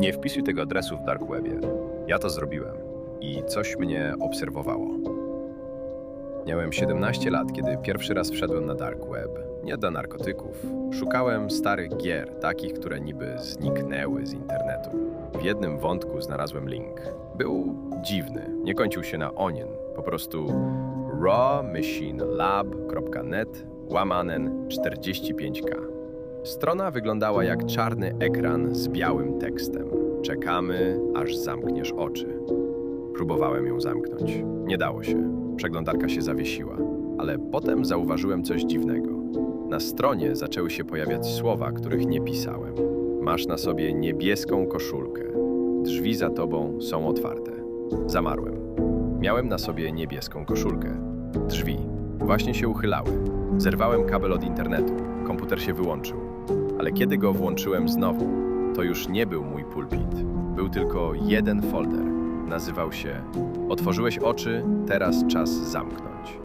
Nie wpisuj tego adresu w dark webie. Ja to zrobiłem i coś mnie obserwowało. Miałem 17 lat, kiedy pierwszy raz wszedłem na dark web. Nie dla narkotyków. Szukałem starych gier, takich, które niby zniknęły z internetu. W jednym wątku znalazłem link. Był dziwny, nie kończył się na onion, po prostu rawmachinelab.net łamanen 45k. Strona wyglądała jak czarny ekran z białym tekstem. Czekamy, aż zamkniesz oczy. Próbowałem ją zamknąć. Nie dało się. Przeglądarka się zawiesiła. Ale potem zauważyłem coś dziwnego. Na stronie zaczęły się pojawiać słowa, których nie pisałem. Masz na sobie niebieską koszulkę. Drzwi za tobą są otwarte. Zamarłem. Miałem na sobie niebieską koszulkę. Drzwi właśnie się uchylały. Zerwałem kabel od internetu. Komputer się wyłączył. Ale kiedy go włączyłem znowu, to już nie był mój pulpit. Był tylko jeden folder. Nazywał się Otworzyłeś oczy, teraz czas zamknąć.